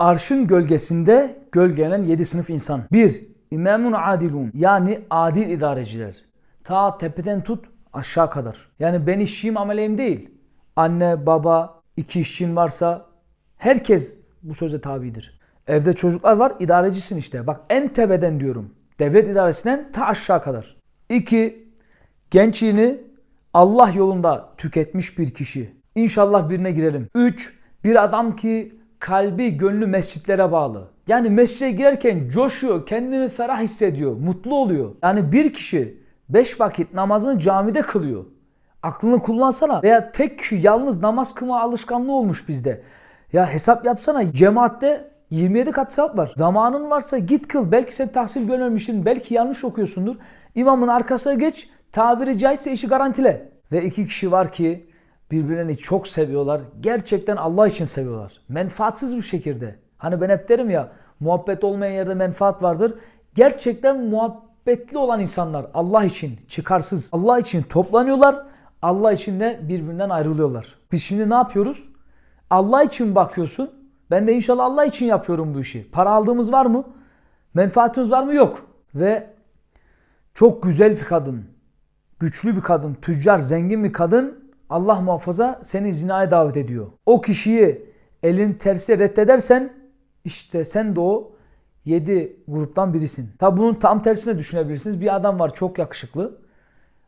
Arşın gölgesinde gölgelenen yedi sınıf insan. 1. İmamun adilun yani adil idareciler. Ta tepeden tut aşağı kadar. Yani ben işçiyim ameleyim değil. Anne, baba, iki işçin varsa herkes bu söze tabidir. Evde çocuklar var idarecisin işte. Bak en tepeden diyorum. Devlet idaresinden ta aşağı kadar. 2. Gençliğini Allah yolunda tüketmiş bir kişi. İnşallah birine girelim. 3. Bir adam ki kalbi gönlü mescitlere bağlı. Yani mescide girerken coşuyor, kendini ferah hissediyor, mutlu oluyor. Yani bir kişi 5 vakit namazını camide kılıyor. Aklını kullansana veya tek kişi yalnız namaz kılma alışkanlığı olmuş bizde. Ya hesap yapsana cemaatte 27 kat sevap var. Zamanın varsa git kıl. Belki sen tahsil görmemişsin. Belki yanlış okuyorsundur. İmamın arkasına geç. Tabiri caizse işi garantile. Ve iki kişi var ki birbirlerini çok seviyorlar. Gerçekten Allah için seviyorlar. Menfaatsiz bir şekilde. Hani ben hep derim ya muhabbet olmayan yerde menfaat vardır. Gerçekten muhabbetli olan insanlar Allah için çıkarsız. Allah için toplanıyorlar. Allah için de birbirinden ayrılıyorlar. Biz şimdi ne yapıyoruz? Allah için bakıyorsun. Ben de inşallah Allah için yapıyorum bu işi. Para aldığımız var mı? Menfaatimiz var mı? Yok. Ve çok güzel bir kadın, güçlü bir kadın, tüccar, zengin bir kadın Allah muhafaza seni zinaya davet ediyor. O kişiyi elin tersi reddedersen işte sen de o yedi gruptan birisin. Tabi bunun tam tersine düşünebilirsiniz. Bir adam var çok yakışıklı.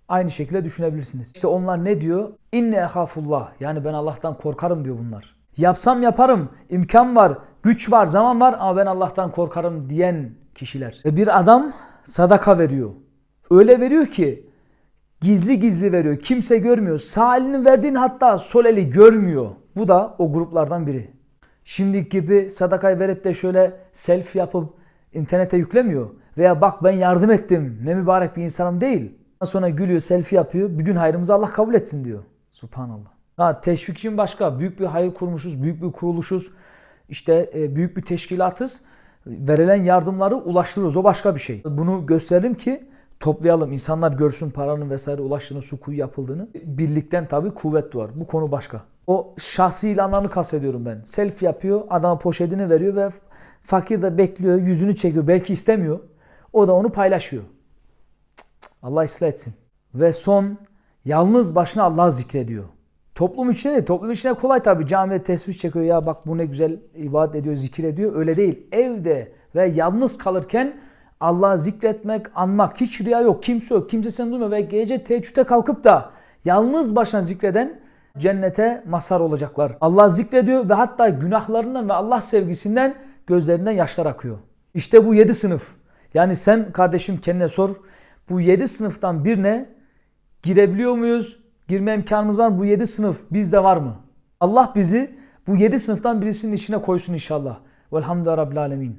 Aynı şekilde düşünebilirsiniz. İşte onlar ne diyor? İnne ehafullah. Yani ben Allah'tan korkarım diyor bunlar. Yapsam yaparım. imkan var, güç var, zaman var ama ben Allah'tan korkarım diyen kişiler. Ve bir adam sadaka veriyor. Öyle veriyor ki gizli gizli veriyor. Kimse görmüyor. Sağ elini verdiğin hatta sol eli görmüyor. Bu da o gruplardan biri. Şimdiki gibi sadakayı verip de şöyle selfie yapıp internete yüklemiyor. Veya bak ben yardım ettim ne mübarek bir insanım değil. Sonra gülüyor selfie yapıyor. Bir gün hayrımızı Allah kabul etsin diyor. Subhanallah. Ha, teşvik için başka. Büyük bir hayır kurmuşuz. Büyük bir kuruluşuz. İşte e, büyük bir teşkilatız. Verilen yardımları ulaştırıyoruz. O başka bir şey. Bunu gösterelim ki toplayalım. İnsanlar görsün paranın vesaire ulaştığını, su kuyu yapıldığını. Birlikten tabii kuvvet doğar. Bu konu başka. O şahsi ilanlarını kastediyorum ben. Selfie yapıyor, adama poşetini veriyor ve fakir de bekliyor, yüzünü çekiyor. Belki istemiyor. O da onu paylaşıyor. Allah ıslah etsin. Ve son yalnız başına Allah zikrediyor. Toplum içine değil. Toplum içine kolay tabii. Camide tesbih çekiyor. Ya bak bu ne güzel ibadet ediyor, zikir ediyor. Öyle değil. Evde ve yalnız kalırken Allah'ı zikretmek, anmak. Hiç riya yok. Kimse yok. Kimse seni duymuyor. Ve gece teheccüde kalkıp da yalnız başına zikreden cennete mazhar olacaklar. Allah zikrediyor ve hatta günahlarından ve Allah sevgisinden gözlerinden yaşlar akıyor. İşte bu yedi sınıf. Yani sen kardeşim kendine sor. Bu yedi sınıftan birine girebiliyor muyuz? Girme imkanımız var? Bu yedi sınıf bizde var mı? Allah bizi bu yedi sınıftan birisinin içine koysun inşallah. Velhamdülillah Rabbil Alemin.